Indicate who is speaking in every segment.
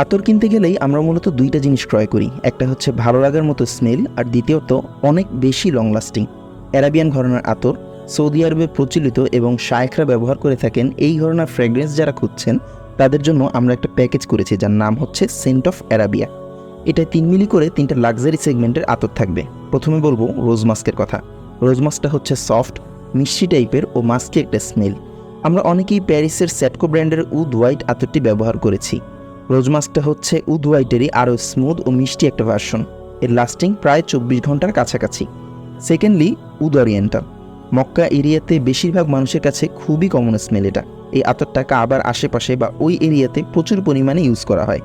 Speaker 1: আতর কিনতে গেলেই আমরা মূলত দুইটা জিনিস ক্রয় করি। একটা হচ্ছে ভালো লাগার মতো স্মেল আর দ্বিতীয়ত অনেক বেশি লং লাস্টিং অ্যারাবিয়ান ঘরনার আতর সৌদি আরবে প্রচলিত এবং শায়খরা ব্যবহার করে থাকেন এই ঘরনার ফ্র্যাগ্রেন্স যারা খুঁজছেন, তাদের জন্য আমরা একটা প্যাকেজ করেছি যার নাম হচ্ছে সেন্ট অফ অ্যারাবিয়া এটা তিন মিলি করে তিনটা লাক্সারি সেগমেন্টের আতর থাকবে। প্রথমে বলব রোজ মাস্কের কথা। রোজ মাস্কটা হচ্ছে সফট মিষ্টি টাইপের ও মাস্কে একটা স্মেল আমরা অনেকেই প্যারিসের স্যাটকো ব্র্যান্ডের উড হোয়াইট আতরটি ব্যবহার করেছি। রোজ মাস্কটা হচ্ছে উদ হোয়াইটেরই আরও স্মুথ ও মিষ্টি একটা ভার্সন এর লাস্টিং প্রায় চব্বিশ ঘণ্টার কাছাকাছি। সেকেন্ডলি উদ অরিয়েন্টাল মক্কা এরিয়াতে বেশিরভাগ মানুষের কাছে খুবই কমন স্মেল এটা। এই আতরটাকে আবার আশেপাশে বা ওই এরিয়াতে প্রচুর পরিমাণে ইউজ করা হয়।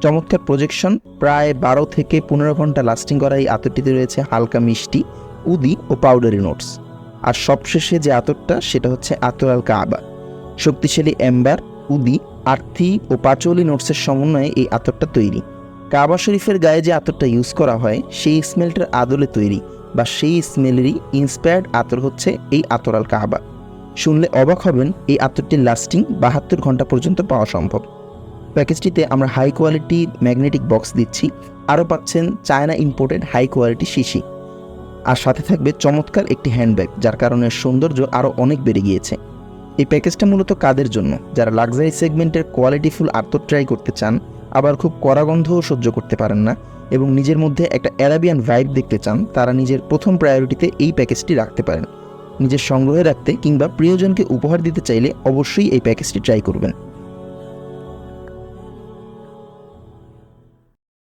Speaker 1: চমৎকার প্রজেকশন প্রায় বারো থেকে পনেরো ঘণ্টা লাস্টিং করা এই আতরটিতে রয়েছে হালকা মিষ্টি, উদি ও পাউডারি নোটস আর সবশেষে যে আতরটা, সেটা হচ্ছে আতর আল কাবা। শক্তিশালী এম্বার উদি আর্থি ও পাচলি নোটসের সমন্বয়ে এই আতরটা তৈরি। কাবা শরীফের গায়ে যে আতরটা ইউজ করা হয়, সেই স্মেলটার আদলে তৈরি বা সেই স্মেলেরই ইন্সপায়ার্ড আতর হচ্ছে এই আতর আল কাবা। শুনলে অবাক হবেন, এই আতরটির লাস্টিং বাহাত্তর ঘণ্টা পর্যন্ত পাওয়া সম্ভব। প্যাকেজটিতে আমরা হাই কোয়ালিটি ম্যাগনেটিক বক্স দিচ্ছি, আরও পাচ্ছেন চায়না ইম্পোর্টেড হাই কোয়ালিটি শিশি। আর সাথে থাকবে চমৎকার একটি হ্যান্ডব্যাগ যার কারণে সৌন্দর্য আরও অনেক বেড়ে গিয়েছে। এই প্যাকেজটা মূলত কাদের জন্য? যারা লাক্সারি সেগমেন্টের কোয়ালিটিফুল আর্তর ট্রাই করতে চান, আবার খুব কড়া গন্ধও সহ্য করতে পারেন না এবং নিজের মধ্যে একটা অ্যারাবিয়ান ভাইব দেখতে চান, তারা নিজের প্রথম প্রায়োরিটিতে এই প্যাকেজটি রাখতে পারেন। নিজের সংগ্রহে রাখতে কিংবা প্রিয়জনকে উপহার দিতে চাইলে অবশ্যই এই প্যাকেজটি ট্রাই করবেন।